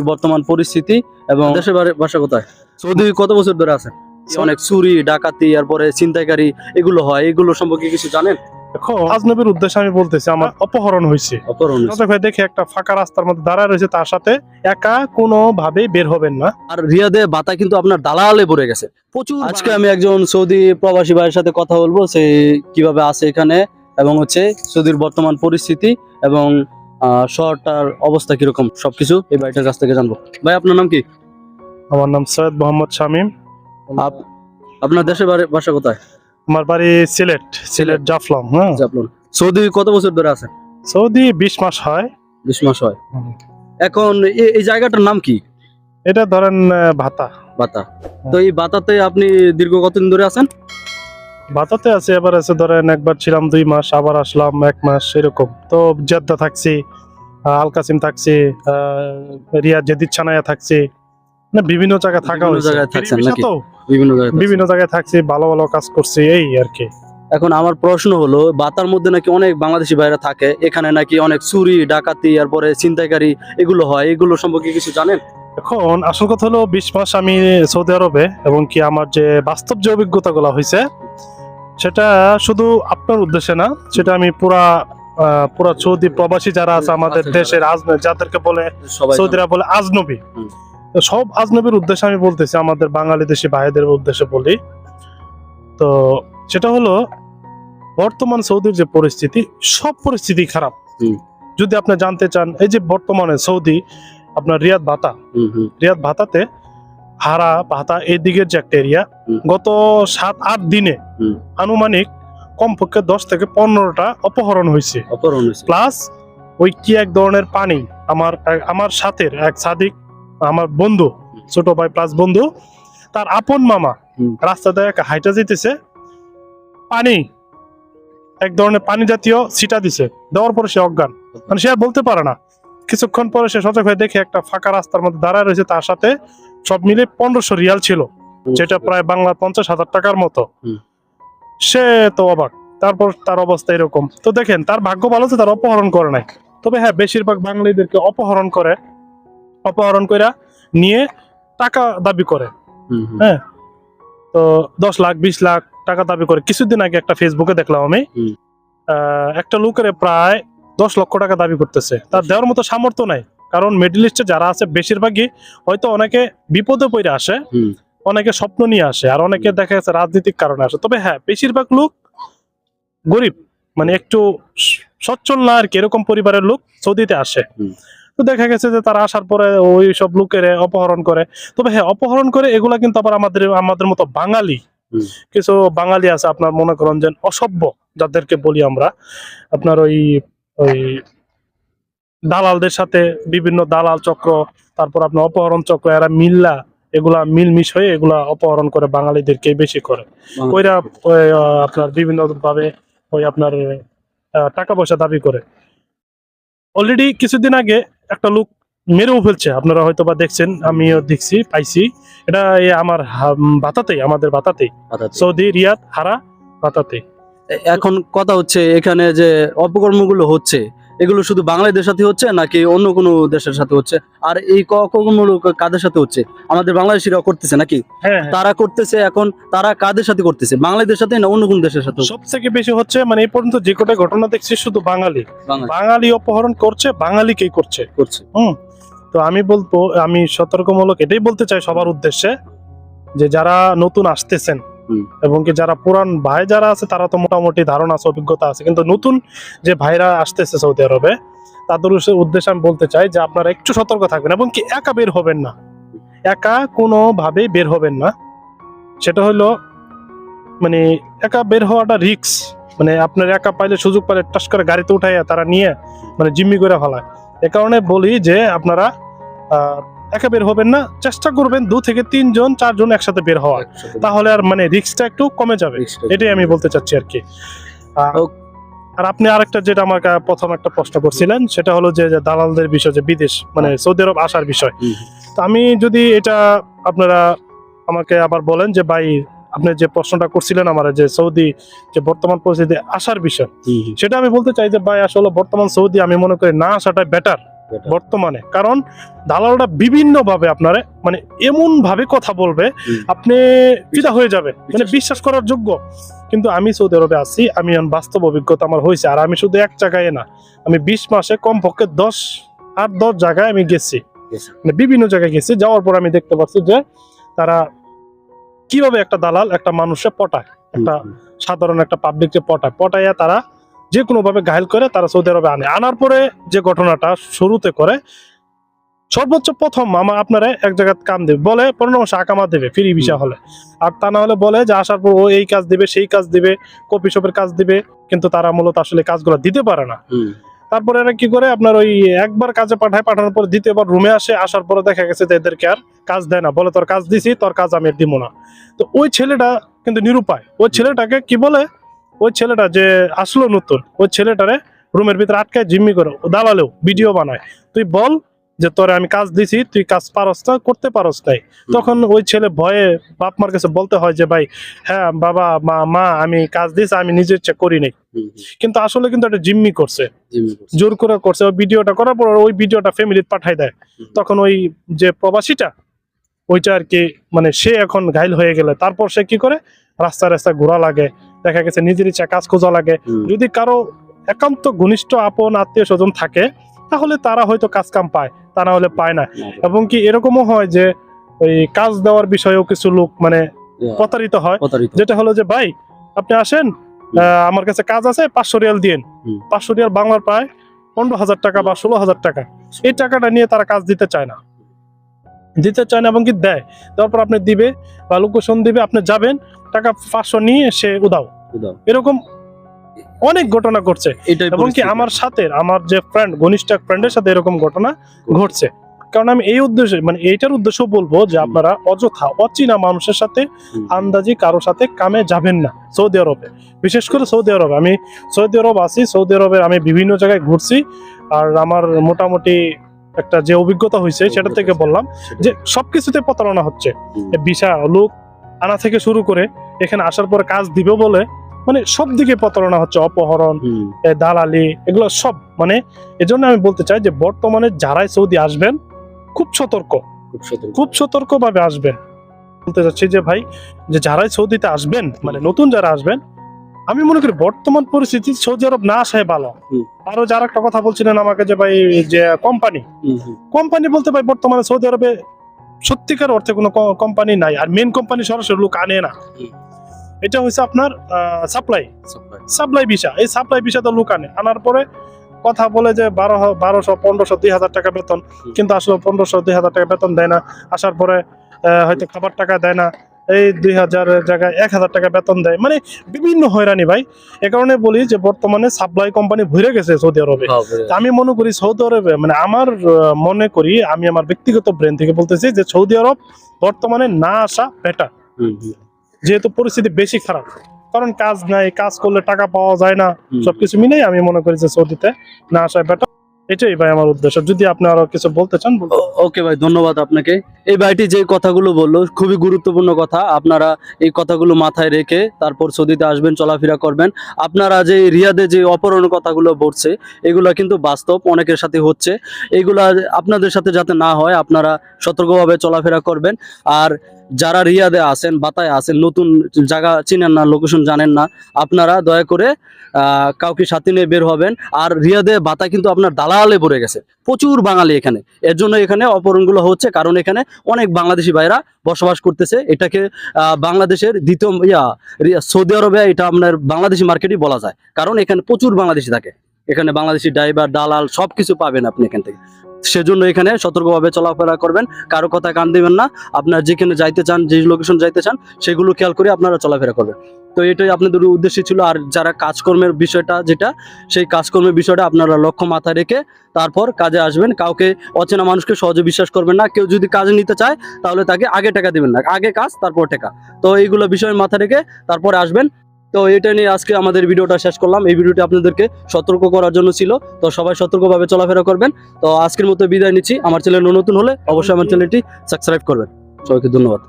বর্তমান পরিস্থিতি এবং দেশের বাসা কোথায়? সৌদি কত বছর ধরে আছেন অনেক চুরি ডাকাতি এরপরে ছিনতাইকারী এগুলো হয়। এগুলো সম্পর্কে কিছু জানেন? আজনবীর উদ্দেশ্যে আমি বলতেছি আমার অপহরণ হয়েছে। অপহরণ হয়েছে। দেখে একটা ফাঁকা রাস্তার মধ্যে দাঁড়ায় রয়েছে তার সাথে একা কোনো ভাবে বের হবেন না। আর রিয়াদে বাতা কিন্তু আপনার দালালে ভরে গেছে। প্রচুর আজকে আমি একজন সৌদি প্রবাসী ভাইয়ের সাথে কথা বলব সে কীভাবে আছে এখানে এবং হচ্ছে সৌদির বর্তমান পরিস্থিতি এবং শহরটার অবস্থা কীরকম? সবকিছু এই ভাইটার কাছ থেকে জানব। ভাই আপনার নাম কি? আমার নাম সৈয়দ মোহাম্মদ শামীম। আপ- আপনার দেশের বাড়ি- বাসা কোথায়? আমার বাড়ি সিলেট সিলেট জাফলং হ্যাঁ। জাফলং। সৌদি কত বছর ধরে আছেন সৌদি বিশ মাস হয়। বিশ মাস হয়। এখন এই জায়গাটার নাম কি? এটা ধরেন আহ, ভাতা। তো এই ভাতাতে আপনি দীর্ঘ কতদিন ধরে আছেন? ভাতাতে আছে এবার আছে ধরেন একবার ছিলাম দুই মাস আবার আসলাম এক মাস এরকম। তো জেদ্দা থাকছি আহ, আলকাসিম থাকছি রিয়াদ জেদিদ ছানায়া থাকছি। মানে বিভিন্ন জায়গায় থাকা বিভিন্ন হয়েছে। বিভিন্ন জায়গায় বিভিন্ন জায়গায় থাকছি ভালো ভালো কাজ করছি এই আর কি। এখন আমার প্রশ্ন হলো বাতার মধ্যে নাকি অনেক বাংলাদেশি ভাইরা থাকে এখানে নাকি অনেক চুরি ডাকাতি এরপরে ছিনতাইকারী এগুলো হয় এগুলো সম্পর্কে কিছু জানেন? এখন আসল কথা হলো বিশ মাস আমি সৌদি আরবে এবং কি আমার যে বাস্তব যে অভিজ্ঞতাগুলো হয়েছে সেটা শুধু আপনার উদ্দেশ্যে না সেটা আমি পুরা পুরা সৌদি প্রবাসী যারা আছে আমাদের দেশের আজনবী যাদেরকে বলে সৌদিরা বলে আজনবী। তো সব আজনবীর উদ্দেশ্যে আমি বলতেছি আমাদের বাঙালি দেশি ভাইদের উদ্দেশ্যে বলি। তো সেটা হলো বর্তমান সৌদির যে পরিস্থিতি সব পরিস্থিতি খারাপ। যদি আপনি জানতে চান এই যে বর্তমানে সৌদি আপনার রিয়াদ ভাতা। রিয়াদ ভাতাতে হারা পাতা এই দিকের যে একটা এরিয়া গত সাত আট দিনে আনুমানিক কমপক্ষে দশ থেকে পনেরোটা অপহরণ হয়েছে। প্লাস ওই কি এক ধরনের পানি আমার আমার সাথের এক সাদিক আমার বন্ধু ছোট ভাই প্লাস বন্ধু তার আপন মামা। রাস্তাতে এক হাইটা যেতেছে পানি এক ধরনের পানি জাতীয় সিটা দিছে দেওয়ার পরে সে অজ্ঞান। মানে সে বলতে পারে না। কিছুক্ষণ পরে সে সজাগ হয়ে দেখে একটা ফাঁকা রাস্তার মধ্যে দাঁড়ায় রয়েছে তার সাথে সব মিলে পনেরোশো রিয়াল ছিল যেটা প্রায় বাংলা পঞ্চাশ হাজার টাকার মতো। সে তো অবাক। তারপর তার অবস্থা এরকম। তো দেখেন তার ভাগ্য ভালো যে তার অপহরণ করে নাই। তবে হ্যাঁ বেশিরভাগ বাঙালিদেরকে অপহরণ করে অপহরণ করে নিয়ে টাকা দাবি করে। হ্যাঁ। তো দশ লাখ বিশ লাখ টাকা দাবি করে। কিছুদিন আগে একটা ফেসবুকে দেখলাম আমি। আহ, একটা লোকের প্রায় দশ লক্ষ টাকা দাবি করতেছে। তার দেওয়ার মতো সামর্থ্য নাই। কারণ মিডল ইস্টে যারা আছে বেশিরভাগই হয়তো অনেকে বিপদে পড়ে আসে অনেকে স্বপ্ন নিয়ে আসে আর অনেকে দেখা যাচ্ছে রাজনৈতিক কারণে আসে। তবে হ্যাঁ বেশিরভাগ লোক গরিব মানে একটু সচ্ছল না আর কি এরকম পরিবারের লোক সৌদিতে আসে। তো দেখা গেছে যে তারা আসার পরে ওই সব লোকের অপহরণ করে। তবে হ্যাঁ অপহরণ করে এগুলা কিন্তু আবার আমাদের আমাদের মতো বাঙালি কিছু বাঙালি আছে আপনার মনে করেন যে অসভ্য যাদেরকে বলি আমরা আপনার ওই ওই দালালদের সাথে বিভিন্ন দালাল চক্র তারপর আপনার অপহরণ চক্র এরা মিল্লা এগুলা মিলমিশ হয়ে এগুলা অপহরণ করে বাঙালিদেরকে বেশি করে। ওইরা আপনার বিভিন্ন ভাবে ওই আপনার টাকা পয়সা দাবি করে। অলরেডি কিছুদিন আগে একটা লোক মেরেও ফেলছে। আপনারা হয়তো বা দেখছেন আমিও দেখছি পাইছি। এটা আমার বাতাতেই আমাদের বাতাতেই। সৌদি রিয়াদ হারা বাতাতেই এখন কথা হচ্ছে এখানে যে অপকর্মগুলো হচ্ছে এগুলো শুধু বাংলাদেশের সাথে হচ্ছে নাকি অন্য কোনো দেশের সাথে হচ্ছে? আর এই অপকর্মগুলো কাদের সাথে হচ্ছে? আমাদের বাংলাদেশিরা করতেছে নাকি? হ্যাঁ তারা করতেছে এখন তারা কাদের সাথে করতেছে? বাংলাদেশের সাথে না অন্য কোন দেশের সাথে? সব থেকে বেশি হচ্ছে মানে এই পর্যন্ত যে কটা ঘটনা দেখছি শুধু বাঙালি। বাঙালি অপহরণ করছে বাঙালিকেই করছে। করছে। হুম। তো আমি বলব আমি সতর্কমূলক এটাই বলতে চাই সবার উদ্দেশ্যে যে যারা নতুন আসতেছেন। এবং কি যারা পুরান ভাই যারা আছে, তারা তো মোটামুটি ধারণা আছে, অভিজ্ঞতা আছে। কিন্তু নতুন যে ভাইরা আসতেছে সৌদি আরবে, তাদের উদ্দেশ্যে- আমি বলতে চাই যে আপনারা একটু সতর্ক থাকবেন এবং কি একা বের হবেন না। একা কোনোভাবেই বের হবেন না। সেটা হলো মানে একা বের হওয়াটা রিক্স মানে আপনার একা পাইলে সুযোগ পাইলে টাস করে গাড়িতে উঠাইয়া তারা নিয়ে মানে জিম্মি করে ফেলায়। এ কারণে বলি যে আপনারা একা বের হবেন না চেষ্টা করবেন দু থেকে তিনজন চারজন একসাথে বের হওয়ার। তাহলে আর মানে রিস্কটা একটু কমে যাবে। এটাই আমি বলতে চাচ্ছি আর কি। আর আপনি আরেকটা যেটা আমাকে প্রথম একটা প্রশ্ন করছিলেন সেটা হলো যে দালালদের বিষয় যে বিদেশ মানে সৌদি আরব আসার বিষয়। হুম। তো আমি যদি এটা আপনারা আমাকে আবার বলেন যে ভাই আপনি যে প্রশ্নটা করছিলেন আমার যে সৌদি যে বর্তমান পরিস্থিতি আসার বিষয় হুম, সেটা আমি বলতে চাই যে ভাই আসলে বর্তমান সৌদি আমি মনে করি না আসাটাই বেটার. বর্তমানে। কারণ দালালরা বিভিন্ন ভাবে আপনারে মানে এমন ভাবে কথা বলবে আপনি ফিদা হয়ে যাবে মানে বিশ্বাস- করার যোগ্য। কিন্তু আমি সৌদি আরবে আছি আমি এখন বাস্তব অভিজ্ঞতা আমার হয়েছে আর আমি শুধু এক জায়গায় না আমি বিশ মাসে কমপক্ষে দশ আট দশ জায়গায় আমি গেছি। গেছি। মানে বিভিন্ন জায়গায় গেছি যাওয়ার পর আমি দেখতে পাচ্ছি যে তারা কীভাবে একটা দালাল একটা মানুষে পটায় একটা সাধারণ একটা পাবলিককে পটায়। পটাইয়া তারা যে কোনো ভাবে ঘায়ল করে তারা সৌদি আরবে আনে। আনার পরে যে ঘটনাটা শুরুতে করে সর্বোচ্চ প্রথম আমার আপনারা এক জায়গায় কাম দেবে। বলে পনেরো আকামা দেবে ফ্রি ভিসা হলে। আর তা না হলে বলে যে আসার পর ও এই কাজ দিবে সেই কাজ দিবে কপি শপের কাজ দিবে কিন্তু তারা মূলত আসলে কাজগুলো দিতে পারে না। তারপরে এরা কি করে আপনার ওই একবার কাজে পাঠায় পাঠানোর পর দ্বিতীয়বার রুমে আসে আসার পরে দেখা গেছে যে এদেরকে আর কাজ দেয় না। বলে তোর কাজ দিছি তোর কাজ আমি দিব না। তো ওই ছেলেটা কিন্তু নিরুপায়। ওই ছেলেটাকে কি বলে ওই ছেলেটা যে আসলো নতুন ওই ছেলেটারে রুমের ভিতরে আটকায় জিম্মি করে দালালেও ভিডিও বানায়। তুই বল যে তোরে আমি কাজ দিছি তুই কাজ পারস না করতে পারস নাই। তখন ওই ছেলে ভয়ে বাপ মার কাছে বলতে হয় যে ভাই হ্যাঁ বাবা মা মা আমি কাজ দিছি আমি নিজের ইচ্ছা করি নাই। কিন্তু আসলে কিন্তু একটা জিম্মি করছে। জোর করে করছে। ওই ভিডিওটা করার পর ওই ভিডিওটা ফ্যামিলিতে পাঠাই দেয়। তখন ওই যে প্রবাসীটা ওইটা আর কি মানে সে এখন ঘাইল হয়ে গেলে। তারপর সে কি করে? রাস্তা রাস্তা ঘোরা লাগে দেখা গেছে নিজের ইচ্ছা কাজ খোঁজা লাগে। যদি কারও একান্ত ঘনিষ্ঠ আপন আত্মীয় স্বজন থাকে তাহলে তারা হয়তো কাজ কাম পায় তা না হলে পায় না। এবং কি এরকমও হয় যে ওই কাজ দেওয়ার বিষয়েও কিছু লোক মানে প্রতারিত হয়। যেটা হলো যে ভাই আপনি আসেন আমার কাছে কাজ আছে পাঁচশো রিয়াল দিন পাঁচশো রিয়াল বাংলার প্রায় পনেরো হাজার টাকা বা ষোলো হাজার টাকা। এই টাকাটা নিয়ে তারা কাজ দিতে চায় না। দিতে চায় না এবং কি দেয়। তারপর আপনি দিবে বা লোকেশন দিবে আপনি যাবেন টাকা পাঁচশো নিয়ে সে উদাও দাও। এরকম অনেক ঘটনা ঘটছে। এবং কি আমার সাথে আমার যে ফ্রেন্ড ঘনিষ্ঠ ফ্রেন্ডের সাথে এরকম ঘটনা ঘটছে। কারণ আমি এই উদ্দেশ্যে মানে এইটার উদ্দেশ্য বলব যে আপনারা অযথা অচেনা মানুষের সাথে আন্দাজি কারোর সাথে কামে যাবেন না সৌদি আরবে। বিশেষ করে সৌদি আরবে। আমি সৌদি আরব আছি সৌদি আরবের আমি বিভিন্ন জায়গায় ঘুরছি। আর আমার মোটামুটি একটা যে অভিজ্ঞতা হয়েছে সেটা থেকে বললাম। যে সবকিছুতে প্রতারণা হচ্ছে। ভিসা লোক আনা থেকে শুরু করে এখানে আসার পর কাজ দিবে বলে মানে সব দিকে প্রতারণা হচ্ছে অপহরণ দালালি এগুলো সব। মানে এজন্য আমি বলতে চাই যে বর্তমানে যারাই সৌদি আসবেন খুব সতর্ক। খুব সতর্ক। ভাবে আসবেন। বলতে চাচ্ছি যে ভাই যে যারাই সৌদিতে আসবেন মানে নতুন যারা আসবেন আমি মনে করি বর্তমান পরিস্থিতি সৌদি আরব না আসাই ভালো। আরও যারা একটা কথা বলছিলেন আমাকে যে ভাই যে কোম্পানি কোম্পানি বলতে ভাই বর্তমানে সৌদি আরবে সত্যিকার অর্থে কোনো কোম্পানি নাই আর মেন কোম্পানি সরাসরি লোক আনে না। এটা হচ্ছে আপনার সাপ্লাই সাপ্লাই ভিসা এই সাপ্লাই ভিসা তো লোক আনে। আনার পরে কথা বলে যে বারো বারোশো পনেরোশো দুই হাজার টাকা বেতন। কিন্তু আসলে পনেরোশো দুই হাজার টাকা বেতন দেয় না। আসার পরে হয়তো খাবার টাকা দেয় না। এই দুই হাজার জায়গায় এক হাজার টাকা বেতন দেয়। মানে বিভিন্ন হয়রানি ভাই। এ কারণে বলি যে বর্তমানে সাপ্লাই কোম্পানি ভরে গেছে সৌদি আরবে। আমি মনে করি সৌদি আরবে মানে আমার মনে করি আমি আমার ব্যক্তিগত ব্রেন থেকে বলতেছি যে সৌদি আরব বর্তমানে না আসা বেটার যেহেতু পরিস্থিতি বেশি খারাপ। কারণ কাজ নাই কাজ করলে টাকা পাওয়া যায় না। সবকিছু মিলেই আমি মনে করি যে সৌদিতে না আসা বেটার এটাই ভাই আমার উদ্দেশ্য। যদি আপনি আরও কিছু বলতে চান ওকে ভাই, ধন্যবাদ আপনাকে। এই ভাইটি যে কথাগুলো বলল, খুবই গুরুত্বপূর্ণ কথা। আপনারা এই কথাগুলো মাথায় রেখে তারপর সৌদিতে আসবেন, চলাফেরা করবেন। আপনারা যে রিয়াদে যে অপহরণের কথাগুলো বলছে, এগুলো কিন্তু বাস্তব, অনেকের সাথে হচ্ছে। এগুলা আপনাদের সাথে যাতে না হয়, আপনারা সতর্কভাবে চলাফেরা করবেন। আর যারা রিয়াদে আছেন, বাতায় আছেন, নতুন জায়গা চিনেন না লোকেশন জানেন না, আপনারা দয়া করে কাউকে সাথে নিয়ে বের হবেন। আর রিয়াদে বাতা কিন্তু আপনার দালালে ভরে গেছে। প্রচুর বাঙালি এখানে। এর জন্য এখানে অপহরণগুলো হচ্ছে, কারণ এখানে অনেক বাংলাদেশি ভাইরা বসবাস করতেছে। এটাকে বাংলাদেশের দ্বিতীয়, ইয়া সৌদি আরবে এটা আপনার বাংলাদেশি মার্কেটই বলা যায়। কারণ এখানে প্রচুর বাংলাদেশি থাকে। এখানে বাংলাদেশি ড্রাইভার দালাল সব কিছু পাবেন আপনি এখান থেকে। সেজন্য এখানে সতর্কভাবে চলাফেরা করবেন, কারও কথা কান দিবেন না। আপনার যেখানে যাইতে চান, যে লোকেশন যাইতে চান, সেগুলো খেয়াল করে আপনারা চলাফেরা করবেন। তো এটাই আপনাদের উদ্দেশ্য ছিল, আর যারা কাজকর্মের বিষয়টা যেটা, সেই কাজকর্মের বিষয়টা আপনারা লক্ষ্য মাথায় রেখে তারপর কাজে আসবেন। কাউকে অচেনা মানুষকে সহজে বিশ্বাস করবেন না। কেউ যদি কাজে নিতে চায়, তাহলে তাকে আগে টাকা দিবেন না। আগে কাজ, তারপর টাকা। তো এইগুলো বিষয় মাথায় রেখে তারপরে আসবেন। তো এটা নিয়ে আজকে আমাদের ভিডিওটা শেষ করলাম। এই ভিডিওটি আপনাদেরকে সতর্ক করার জন্য ছিল। তো সবাই সতর্কভাবে চলাফেরা করবেন। তো আজকের মতো বিদায় নিচ্ছি। আমার চ্যানেল নতুন হলে অবশ্যই আমার চ্যানেলটি সাবস্ক্রাইব করবেন। সবাইকে ধন্যবাদ।